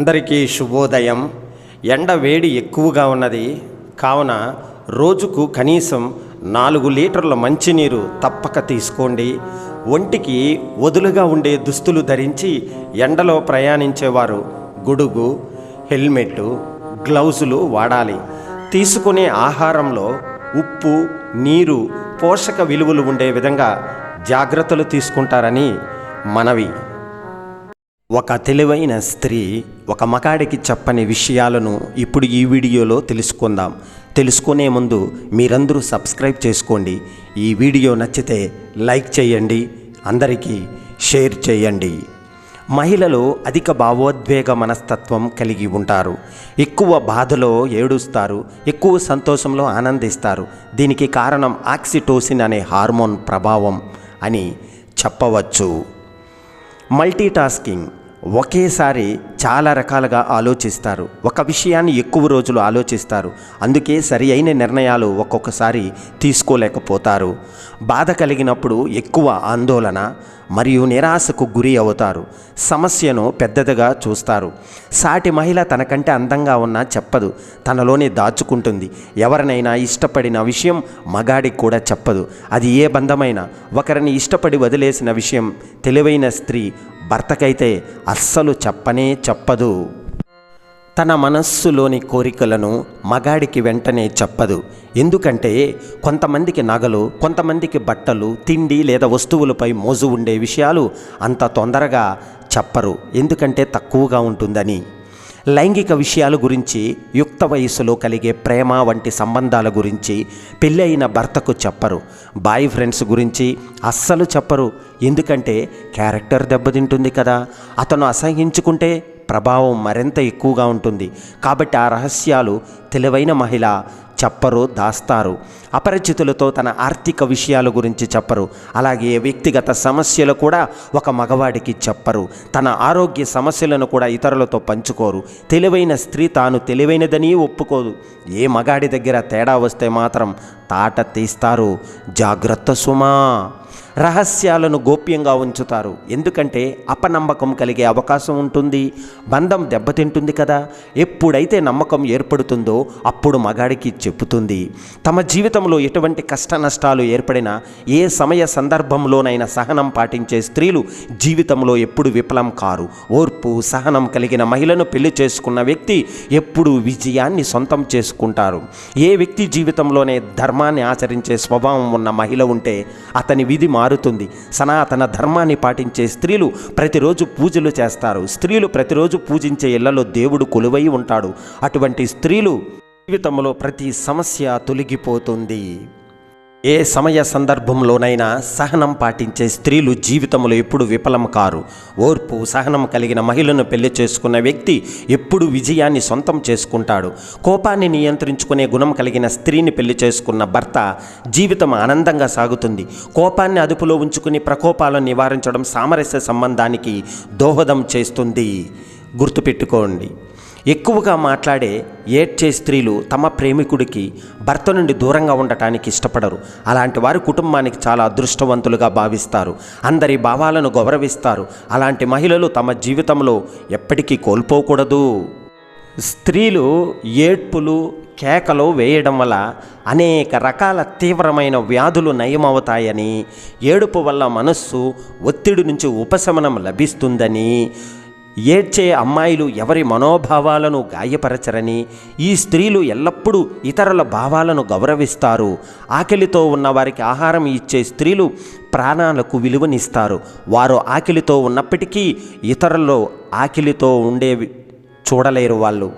అందరికీ శుభోదయం. ఎండ వేడి ఎక్కువగా ఉన్నది. కావున రోజుకు కనీసం నాలుగు లీటర్ల మంచినీరు తప్పక తీసుకోండి. ఒంటికి వదులుగా ఉండే దుస్తులు ధరించి ఎండలో ప్రయాణించేవారు గొడుగు హెల్మెట్ గ్లౌజులు వాడాలి. తీసుకునే ఆహారంలో ఉప్పు నీరు పోషక విలువలు ఉండే విధంగా జాగ్రత్తలు తీసుకుంటారని మనవి. ఒక తెలివైన స్త్రీ ఒక మగాడికి చెప్పని విషయాలను ఇప్పుడు ఈ వీడియోలో తెలుసుకుందాం. తెలుసుకునే ముందు మీరందరూ సబ్స్క్రైబ్ చేసుకోండి. ఈ వీడియో నచ్చితే లైక్ చేయండి. అందరికీ షేర్ చేయండి. మహిళలు అధిక భావోద్వేగ మనస్తత్వం కలిగి ఉంటారు. ఎక్కువ బాధలో ఏడుస్తారు. ఎక్కువ సంతోషంలో ఆనందిస్తారు. దీనికి కారణం ఆక్సిటోసిన్ అనే హార్మోన్ ప్రభావం అని చెప్పవచ్చు. మల్టీటాస్కింగ్ ఒకేసారి చాలా రకాలుగా ఆలోచిస్తారు. ఒక విషయాన్ని ఎక్కువ రోజులు ఆలోచిస్తారు. అందుకే సరి అయిన నిర్ణయాలు ఒక్కొక్కసారి తీసుకోలేకపోతారు. బాధ కలిగినప్పుడు ఎక్కువ ఆందోళన మరియు నిరాశకు గురి అవుతారు. సమస్యను పెద్దదిగా చూస్తారు. సాటి మహిళ తనకంటే అందంగా ఉన్నా చెప్పదు. తనలోనే దాచుకుంటుంది. ఎవరినైనా ఇష్టపడిన విషయం మగాడికి కూడా చెప్పదు. అది ఏ బంధమైనా. ఒకరిని ఇష్టపడి వదిలేసిన విషయం తెలివైన స్త్రీ భర్తకైతే అస్సలు చెప్పనే చెప్పదు. తన మనస్సులోని కోరికలను మగాడికి వెంటనే చెప్పదు. ఎందుకంటే కొంతమందికి నగలు కొంతమందికి బట్టలు తిండి లేదా వస్తువులపై మోజు ఉండే విషయాలు అంత తొందరగా చెప్పరు. ఎందుకంటే తక్కువగా ఉంటుందని. లైంగిక విషయాల గురించి యుక్త వయస్సులో కలిగే ప్రేమ వంటి సంబంధాల గురించి పెళ్ళి అయిన భర్తకు చెప్పరు. బాయ్ ఫ్రెండ్స్ గురించి అస్సలు చెప్పరు. ఎందుకంటే క్యారెక్టర్ దెబ్బతింటుంది కదా. అతను అసహించుకుంటే ప్రభావం మరింత ఎక్కువగా ఉంటుంది. కాబట్టి ఆ రహస్యాలు తెలివైన మహిళ చెప్పరు దాస్తారు. అపరిచితులతో తన ఆర్థిక విషయాల గురించి చెప్పరు. అలాగే వ్యక్తిగత సమస్యలు కూడా ఒక మగవాడికి చెప్పరు. తన ఆరోగ్య సమస్యలను కూడా ఇతరులతో పంచుకోరు. తెలివైన స్త్రీ తాను తెలివైనదని ఒప్పుకోదు. ఏ మగాడి దగ్గర తేడా వస్తే మాత్రం తాట తీస్తారు. జాగ్రత్త సుమా! రహస్యాలను గోప్యంగా ఉంచుతారు. ఎందుకంటే అపనమ్మకం కలిగే అవకాశం ఉంటుంది. బంధం దెబ్బతింటుంది కదా. ఎప్పుడైతే నమ్మకం ఏర్పడుతుందో అప్పుడు మగాడికి చెప్పుతుంది తమ జీవితంలో ఎటువంటి కష్ట నష్టాలు ఏర్పడినా ఏ సమయ సందర్భంలోనైనా సహనం పాటించే స్త్రీలు జీవితంలో ఎప్పుడు విఫలం కారు. ఓర్పు సహనం కలిగిన మహిళను పెళ్ళి చేసుకున్న వ్యక్తి ఎప్పుడు విజయాన్ని సొంతం చేసుకుంటారు. ఏ వ్యక్తి జీవితంలోనే ధర్మాన్ని ఆచరించే స్వభావం ఉన్న మహిళ ఉంటే అతని విధి మారుతుంది. సనాతన ధర్మాన్ని పాటించే స్త్రీలు ప్రతిరోజు పూజలు చేస్తారు. స్త్రీలు ప్రతిరోజు పూజించే ఇళ్ళలో దేవుడు కొలువై ఉంటాడు. అటువంటి స్త్రీలు జీవితంలో ప్రతి సమస్య తొలగిపోతుంది. ఏ సమయ సందర్భంలోనైనా సహనం పాటించే స్త్రీలు జీవితంలో ఎప్పుడు విఫలం కారు. ఓర్పు సహనం కలిగిన మహిళను పెళ్ళి చేసుకున్న వ్యక్తి ఎప్పుడు విజయాన్ని సొంతం చేసుకుంటాడు. కోపాన్ని నియంత్రించుకునే గుణం కలిగిన స్త్రీని పెళ్ళి చేసుకున్న భర్త జీవితం ఆనందంగా సాగుతుంది. కోపాన్ని అదుపులో ఉంచుకుని ప్రకోపాలను నివారించడం సామరస్య సంబంధానికి దోహదం చేస్తుంది. గుర్తుపెట్టుకోండి. ఎక్కువగా మాట్లాడే ఏడ్చే స్త్రీలు తమ ప్రేమికుడికి భర్త నుండి దూరంగా ఉండటానికి ఇష్టపడరు. అలాంటి వారు కుటుంబానికి చాలా అదృష్టవంతులుగా భావిస్తారు. అందరి భావాలను గౌరవిస్తారు. అలాంటి మహిళలు తమ జీవితంలో ఎప్పటికీ కోల్పోకూడదు. స్త్రీలు ఏడ్పులు కేకలు వేయడం వల్ల అనేక రకాల తీవ్రమైన వ్యాధులు నయమవుతాయని ఏడుపు వల్ల మనస్సు ఒత్తిడి నుంచి ఉపశమనం లభిస్తుందని ఏడ్చే అమ్మాయిలు ఎవరి మనోభావాలను గాయపరచరని ఈ స్త్రీలు ఎల్లప్పుడూ ఇతరుల భావాలను గౌరవిస్తారు. ఆకలితో ఉన్న వారికి ఆహారం ఇచ్చే స్త్రీలు ప్రాణాలకు విలువనిస్తారు. వారు ఆకలితో ఉన్నప్పటికీ ఇతరుల్లో ఆకలితో ఉండేవి చూడలేరు వాళ్ళు.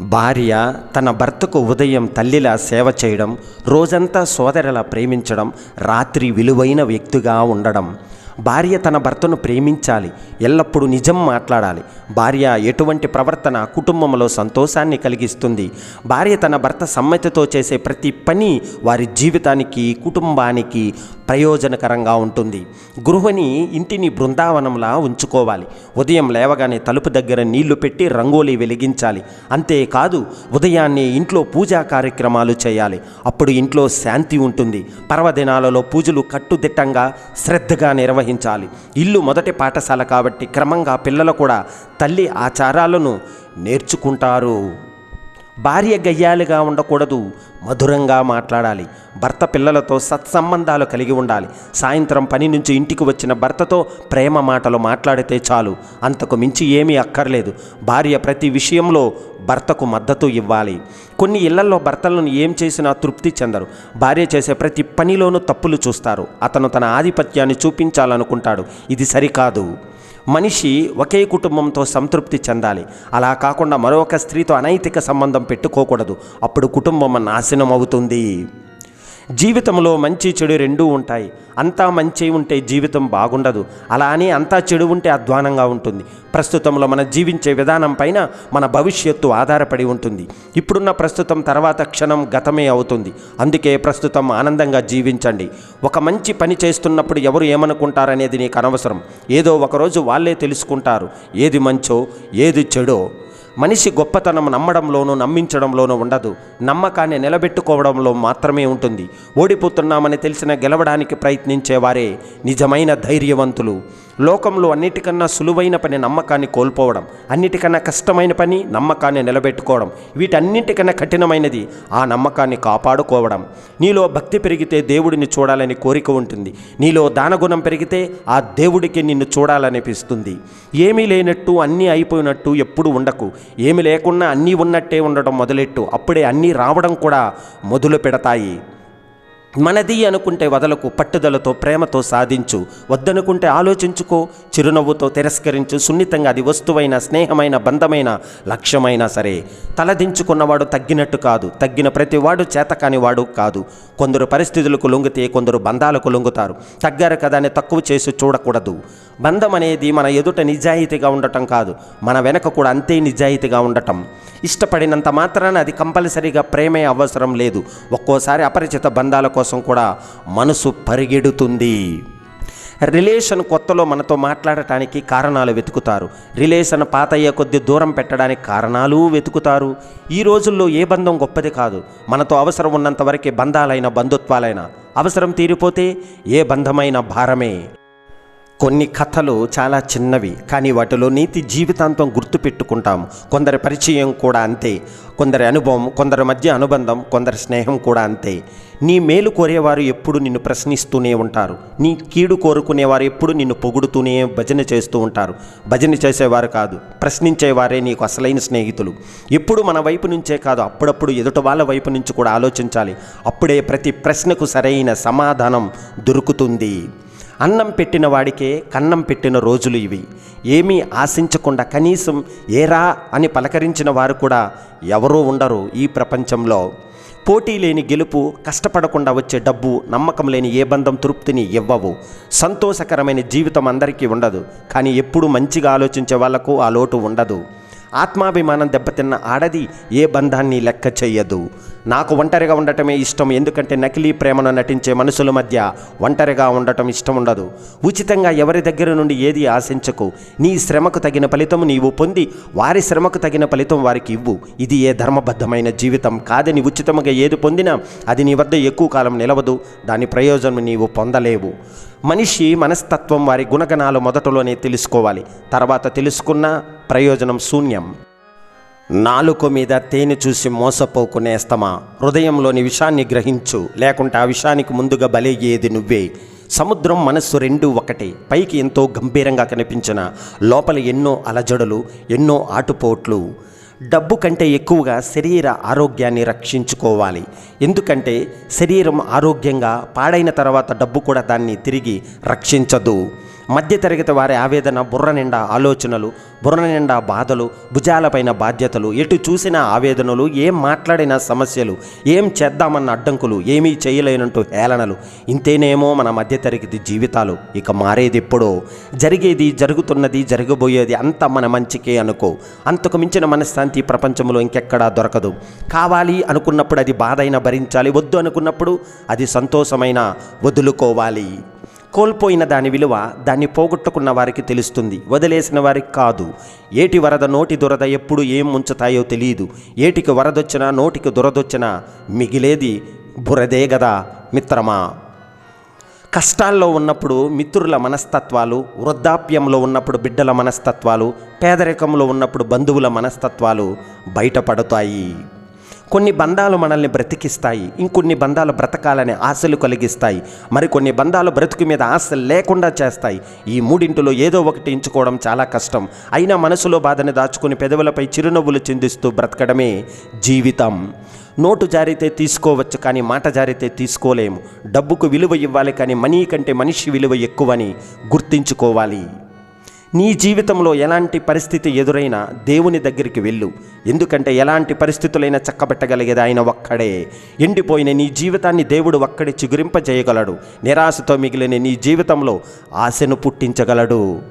భార్య తన భర్తకు ఉదయం తల్లిలా సేవ చేయడం రోజంతా సోదరిలా ప్రేమించడం రాత్రి విలువైన వ్యక్తిగా ఉండడం. భార్య తన భర్తను ప్రేమించాలి ఎల్లప్పుడూ నిజం మాట్లాడాలి. భార్య ఎటువంటి ప్రవర్తన కుటుంబంలో సంతోషాన్ని కలిగిస్తుంది. భార్య తన భర్త సమ్మతితో చేసే ప్రతి పని వారి జీవితానికి కుటుంబానికి ప్రయోజనకరంగా ఉంటుంది. గృహిణి ఇంటిని బృందావనంలా ఉంచుకోవాలి. ఉదయం లేవగానే తలుపు దగ్గర నీళ్ళు పెట్టి రంగోలీ వెలిగించాలి. అంతేకాదు ఉదయాన్నే ఇంట్లో పూజా కార్యక్రమాలు చేయాలి. అప్పుడు ఇంట్లో శాంతి ఉంటుంది. పర్వదినాలలో పూజలు కట్టుదిట్టంగా శ్రద్ధగా నిర్వహించాలి. గ్రహించాలి ఇల్లు మొదటి పాఠశాల కాబట్టి క్రమంగా పిల్లలు కూడా తల్లి ఆచారాలను నేర్చుకుంటారు. భార్య గయ్యాలుగా ఉండకూడదు. మధురంగా మాట్లాడాలి. భర్త పిల్లలతో సత్సంబంధాలు కలిగి ఉండాలి. సాయంత్రం పని నుంచి ఇంటికి వచ్చిన భర్తతో ప్రేమ మాటలు మాట్లాడితే చాలు. అంతకు మించి ఏమీ అక్కర్లేదు. భార్య ప్రతి విషయంలో భర్తకు మద్దతు ఇవ్వాలి. కొన్ని ఇళ్ళలో భర్తలను ఏం చేసినా తృప్తి చెందరు. భార్య చేసే ప్రతి పనిలోనూ తప్పులు చూస్తారు. అతను తన ఆధిపత్యాన్ని చూపించాలనుకుంటాడు. ఇది సరికాదు. మనిషి ఒకే కుటుంబంతో సంతృప్తి చెందాలి. అలా కాకుండా మరొక స్త్రీతో అనైతిక సంబంధం పెట్టుకోకూడదు. అప్పుడు కుటుంబం నాశనం అవుతుంది జీవితంలో మంచి చెడు రెండూ ఉంటాయి. అంతా మంచి ఉంటే జీవితం బాగుండదు. అలా అని అంతా చెడు ఉంటే అధ్వానంగా ఉంటుంది. ప్రస్తుతంలో మన జీవించే విధానం పైన మన భవిష్యత్తు ఆధారపడి ఉంటుంది. ఇప్పుడున్న ప్రస్తుతం తర్వాత క్షణం గతమే అవుతుంది. అందుకే ప్రస్తుతం ఆనందంగా జీవించండి. ఒక మంచి పని చేస్తున్నప్పుడు ఎవరు ఏమనుకుంటారనేది నీకు అనవసరం. ఏదో ఒకరోజు వాళ్ళే తెలుసుకుంటారు. ఏది మంచో ఏది చెడో. మనిషి గొప్పతనం నమ్మడంలోనూ నమ్మించడంలోనూ ఉండదు. నమ్మకాన్ని నిలబెట్టుకోవడంలో మాత్రమే ఉంటుంది. ఓడిపోతున్నామని తెలిసిన గెలవడానికి ప్రయత్నించేవారే నిజమైన ధైర్యవంతులు. లోకంలో అన్నిటికన్నా సులువైన పని నమ్మకాన్ని కోల్పోవడం అన్నిటికన్నా కష్టమైన పని నమ్మకాన్ని నిలబెట్టుకోవడం వీటన్నిటికన్నా కఠినమైనది ఆ నమ్మకాన్ని కాపాడుకోవడం. నీలో భక్తి పెరిగితే దేవుడిని చూడాలని కోరిక ఉంటుంది. నీలో దానగుణం పెరిగితే ఆ దేవుడికి నిన్ను చూడాలనిపిస్తుంది. ఏమీ లేనట్టు అన్నీ అయిపోయినట్టు ఎప్పుడు ఉండకు. ఏమి లేకుండా అన్నీ ఉన్నట్టే ఉండడం మొదలెట్టు. అప్పుడే అన్నీ రావడం కూడా మొదలు పెడతాయి మనది అనుకుంటే వదలకు పట్టుదలతో ప్రేమతో సాధించు. వద్దనుకుంటే ఆలోచించుకో చిరునవ్వుతో తిరస్కరించు. సున్నితంగా అది వస్తువైన స్నేహమైన బంధమైన లక్ష్యమైనా సరే. తలదించుకున్నవాడు తగ్గినట్టు కాదు. తగ్గిన ప్రతివాడు చేతకాని వాడు కాదు. కొందరు పరిస్థితులకు లొంగితే కొందరు బంధాలకు లొంగుతారు. తగ్గారు కదా అని తక్కువ చేసి చూడకూడదు. బంధం అనేది మన ఎదుట నిజాయితీగా ఉండటం కాదు. మన వెనక కూడా అంతే నిజాయితీగా ఉండటం. ఇష్టపడినంత మాత్రాన అది కంపల్సరీగా ప్రేమే అవసరం లేదు. ఒక్కోసారి అపరిచిత బంధాలకు కోసం కూడా మనసు పరిగెడుతుంది. రిలేషన్ కొత్తలో మనతో మాట్లాడటానికి కారణాలు వెతుకుతారు. రిలేషన్ పాతయ్యే కొద్ది దూరం పెట్టడానికి కారణాలు వెతుకుతారు. ఈ రోజుల్లో ఏ బంధం గొప్పది కాదు. మనతో అవసరం ఉన్నంతవరకే బంధాలైన బంధుత్వాలైన అవసరం తీరిపోతే ఏ బంధమైన భారమే. కొన్ని కథలు చాలా చిన్నవి కానీ వాటిలో నీతి జీవితాంతం గుర్తుపెట్టుకుంటాం కొందరి పరిచయం కూడా అంతే కొందరి అనుభవం కొందరి మధ్య అనుబంధం కొందరి స్నేహం కూడా అంతే. నీ మేలు కోరేవారు ఎప్పుడు నిన్ను ప్రశ్నిస్తూనే ఉంటారు. నీ కీడు కోరుకునేవారు ఎప్పుడు నిన్ను పొగుడుతూనే భజన చేస్తూ ఉంటారు. భజన చేసేవారు కాదు ప్రశ్నించేవారే నీకు అసలైన స్నేహితులు. ఎప్పుడు మన వైపు నుంచే కాదు అప్పుడప్పుడు ఎదుట వాళ్ళ వైపు నుంచి కూడా ఆలోచించాలి. అప్పుడే ప్రతి ప్రశ్నకు సరైన సమాధానం దొరుకుతుంది. అన్నం పెట్టిన వాడికే కన్నం పెట్టిన రోజులు ఇవి. ఏమీ ఆశించకుండా కనీసం ఏరా అని పలకరించిన వారు కూడా ఎవరూ ఉండరు ఈ ప్రపంచంలో. పోటీ లేని గెలుపు కష్టపడకుండా వచ్చే డబ్బు నమ్మకం లేని ఏ బంధం తృప్తిని ఇవ్వవు. సంతోషకరమైన జీవితం అందరికీ ఉండదు. కానీ ఎప్పుడు మంచిగా ఆలోచించే వాళ్ళకు ఆ లోటు ఉండదు. ఆత్మాభిమానం దెబ్బతిన్న ఆడది ఏ బంధాన్ని లెక్క చేయదు నాకు ఒంటరిగా ఉండటమే ఇష్టం ఎందుకంటే నకిలీ ప్రేమను నటించే మనుషుల మధ్య ఒంటరిగా ఉండటం ఇష్టం ఉండదు. ఉచితంగా ఎవరి దగ్గర నుండి ఏది ఆశించకు. నీ శ్రమకు తగిన ఫలితం నీవు పొంది వారి శ్రమకు తగిన ఫలితం వారికి ఇవ్వు. ఇది ఏ ధర్మబద్ధమైన జీవితం కాదని ఉచితముగా ఏది పొందినా అది నీ వద్ద ఎక్కువ కాలం నిలవదు. దాని ప్రయోజనం నీవు పొందలేవు. మనిషి మనస్తత్వం వారి గుణగణాలు మొదటలోనే తెలుసుకోవాలి. తర్వాత తెలుసుకున్న ప్రయోజనం శూన్యం. నాలుక మీద తేనె చూసి మోసపోకునేస్తమా హృదయంలోని విషాన్ని గ్రహించు. లేకుంటే ఆ విషానికి ముందుగా బలయ్యేది నువ్వే. సముద్రం మనస్సు రెండు ఒకటి. పైకి ఎంతో గంభీరంగా కనిపించిన లోపల ఎన్నో అలజడులు ఎన్నో ఆటుపోట్లు. డబ్బు కంటే ఎక్కువగా శరీర ఆరోగ్యాన్ని రక్షించుకోవాలి. ఎందుకంటే శరీరం ఆరోగ్యంగా పాడైన తర్వాత డబ్బు కూడా దాన్ని తిరిగి రక్షించదు. మధ్యతరగతి వారి ఆవేదన బుర్ర నిండా ఆలోచనలు బుర్ర నిండా బాధలు భుజాలపైన బాధ్యతలు ఎటు చూసినా ఆవేదనలు ఏం మాట్లాడినా సమస్యలు ఏం చేద్దామన్న అడ్డంకులు ఏమీ చేయలేనంటూ హేళనలు. ఇంతేనేమో మన మధ్యతరగతి జీవితాలు. ఇక మారేది ఎప్పుడో జరిగేది జరుగుతున్నది జరగబోయేది అంత మన మంచికే అనుకో. అంతకు మించిన మనశ్శాంతి ప్రపంచంలో ఇంకెక్కడా దొరకదు. కావాలి అనుకున్నప్పుడు అది బాధ భరించాలి వద్దు అనుకున్నప్పుడు అది సంతోషమైన వదులుకోవాలి. కోల్పోయిన దాని విలువ దాన్ని పోగొట్టుకున్న వారికి తెలుస్తుంది. వదిలేసిన వారికి కాదు. ఏటి వరద నోటి దురద ఎప్పుడు ఏం ముంచుతాయో తెలియదు. ఏటికి వరదొచ్చినా నోటికి దురదొచ్చినా మిగిలేది బురదే గదా మిత్రమా? కష్టాల్లో ఉన్నప్పుడు మిత్రుల మనస్తత్వాలు వృద్ధాప్యంలో ఉన్నప్పుడు బిడ్డల మనస్తత్వాలు పేదరికంలో ఉన్నప్పుడు బంధువుల మనస్తత్వాలు బయటపడతాయి. కొన్ని బంధాలు మనల్ని బ్రతికిస్తాయి ఇంకొన్ని బంధాలు బ్రతకాలనే ఆశలు కలిగిస్తాయి మరికొన్ని బంధాలు బ్రతుకు మీద ఆశ లేకుండా చేస్తాయి. ఈ మూడింటిలో ఏదో ఒకటి ఎంచుకోవడం చాలా కష్టం. అయినా మనసులో బాధని దాచుకుని పెదవులపై చిరునవ్వులు చిందిస్తూ బ్రతకడమే జీవితం. నోటు జారితే తీసుకోవచ్చు కానీ మాట జారితే తీసుకోలేము. డబ్బుకు విలువ ఇవ్వాలి కానీ మనీ కంటే మనిషి విలువ ఎక్కువని గుర్తించుకోవాలి. నీ జీవితంలో ఎలాంటి పరిస్థితి ఎదురైనా దేవుని దగ్గరికి వెళ్ళు. ఎందుకంటే ఎలాంటి పరిస్థితులైనా చక్కబెట్టగలిగేది ఆయన ఒక్కడే. ఎండిపోయిన నీ జీవితాన్ని దేవుడు ఒక్కడే చిగురింపజేయగలడు. నిరాశతో మిగిలిన నీ జీవితంలో ఆశను పుట్టించగలడు.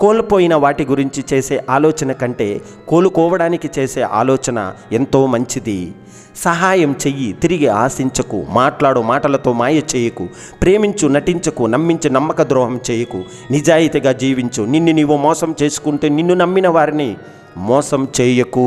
కోల్పోయిన వాటి గురించి చేసే ఆలోచన కంటే కోలుకోవడానికి చేసే ఆలోచన ఎంతో మంచిది. సహాయం చెయ్యి తిరిగి ఆశించకు మాట్లాడు మాటలతో మాయ చేయకు ప్రేమించు నటించకు నమ్మించి నమ్మక ద్రోహం చేయకు నిజాయితీగా జీవించు నిన్ను నీవు మోసం చేసుకుంటే నిన్ను నమ్మిన వారిని మోసం చేయకు.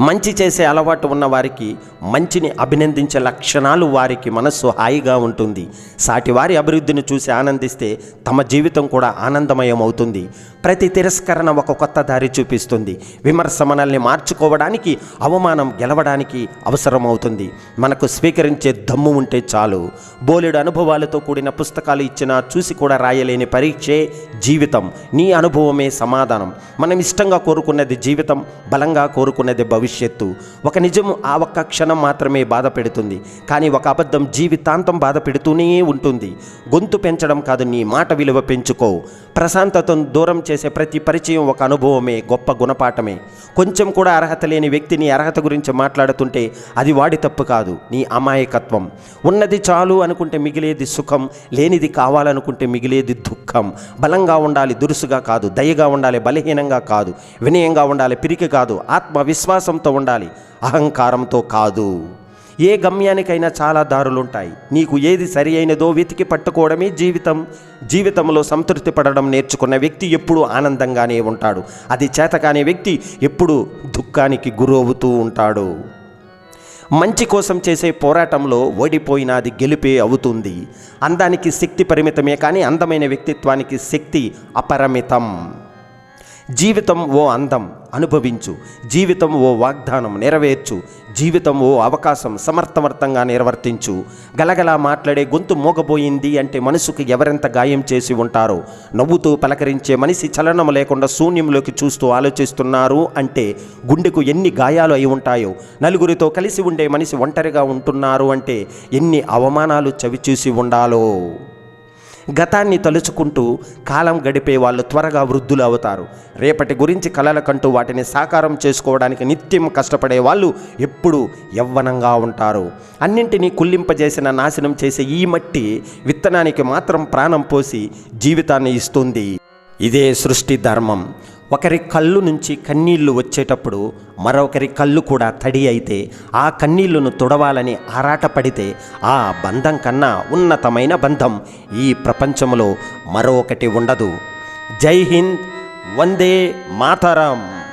మంచి చేసే అలవాటు ఉన్న వారికి మంచిని అభినందించే లక్షణాలు వారికి మనస్సు హాయిగా ఉంటుంది. సాటి వారి అభివృద్ధిని చూసి ఆనందిస్తే తమ జీవితం కూడా ఆనందమయం అవుతుంది ప్రతి తిరస్కరణ ఒక కొత్త దారి చూపిస్తుంది. విమర్శ మనల్ని మార్చుకోవడానికి అవమానం గెలవడానికి అవసరమవుతుంది. మనకు స్వీకరించే దమ్ము ఉంటే చాలు. బోలెడు అనుభవాలతో కూడిన పుస్తకాలు ఇచ్చినా చూసి కూడా రాయలేని పరీక్షే జీవితం. నీ అనుభవమే సమాధానం. మనం ఇష్టంగా కోరుకున్నది జీవితం బలంగా కోరుకున్నది భవిష్యత్తు. ఒక నిజము ఆ ఒక్క క్షణం మాత్రమే బాధ పెడుతుంది కానీ ఒక అబద్ధం జీవితాంతం బాధ పెడుతూనే ఉంటుంది. గొంతు పెంచడం కాదు నీ మాట విలువ పెంచుకో. ప్రశాంతతను దూరం చేసే ప్రతి పరిచయం ఒక అనుభవమే గొప్ప గుణపాఠమే. కొంచెం కూడా అర్హత లేని వ్యక్తిని అర్హత గురించి మాట్లాడుతుంటే అది వాడి తప్పు కాదు నీ అమాయకత్వం. ఉన్నది చాలు అనుకుంటే మిగిలేది సుఖం లేనిది కావాలనుకుంటే మిగిలేది దుఃఖం. బలంగా ఉండాలి దురుసుగా కాదు దయగా ఉండాలి బలహీనంగా కాదు వినయంగా ఉండాలి పిరికి కాదు ఆత్మవిశ్వాసం విశ్వాసంతో ఉండాలి. అహంకారంతో కాదు. ఏ గమ్యానికైనా చాలా దారులుంటాయి. నీకు ఏది సరి అయినదో వెతికి పట్టుకోవడమే జీవితం. జీవితంలో సంతృప్తి పడడం నేర్చుకున్న వ్యక్తి ఎప్పుడూ ఆనందంగానే ఉంటాడు. అది చేతకాని వ్యక్తి ఎప్పుడూ దుఃఖానికి గురవుతూ ఉంటాడు. మంచి కోసం చేసే పోరాటంలో ఓడిపోయిన అది గెలిపే అవుతుంది. అందానికి శక్తి పరిమితమే కానీ అందమైన వ్యక్తిత్వానికి శక్తి అపరిమితం. జీవితం ఓ అందం అనుభవించు. జీవితం ఓ వాగ్దానం నెరవేర్చు. జీవితం ఓ అవకాశం సమర్థవంతంగా నిర్వర్తించు. గలగలా మాట్లాడే గొంతు మోగబోయింది అంటే మనసుకు ఎవరెంత గాయం చేసి ఉంటారో. నవ్వుతూ పలకరించే మనిషి చలనం లేకుండా శూన్యంలోకి చూస్తూ ఆలోచిస్తున్నారు అంటే గుండెకు ఎన్ని గాయాలు అయి ఉంటాయో. నలుగురితో కలిసి ఉండే మనిషి ఒంటరిగా ఉంటున్నారు అంటే ఎన్ని అవమానాలు చవిచూసి ఉండాలో. గతాన్ని తలుచుకుంటూ కాలం గడిపే వాళ్ళు త్వరగా వృద్ధులు అవుతారు. రేపటి గురించి కలల కంటూ వాటిని సాకారం చేసుకోవడానికి నిత్యం కష్టపడే వాళ్ళు ఎప్పుడూ యవ్వనంగా ఉంటారు. అన్నింటినీ కుల్లింపజేసిన నాశనం చేసే ఈ మట్టి విత్తనానికి మాత్రం ప్రాణం పోసి జీవితాన్ని ఇస్తుంది. ఇదే సృష్టి ధర్మం. ఒకరి కళ్ళు నుంచి కన్నీళ్ళు వచ్చేటప్పుడు మరొకరి కళ్ళు కూడా తడి అయితే ఆ కన్నీళ్ళను తుడవాలని ఆరాటపడితే ఆ బంధం కన్నా ఉన్నతమైన బంధం ఈ ప్రపంచంలో మరొకటి ఉండదు. జై హింద్ వందే మాతరం.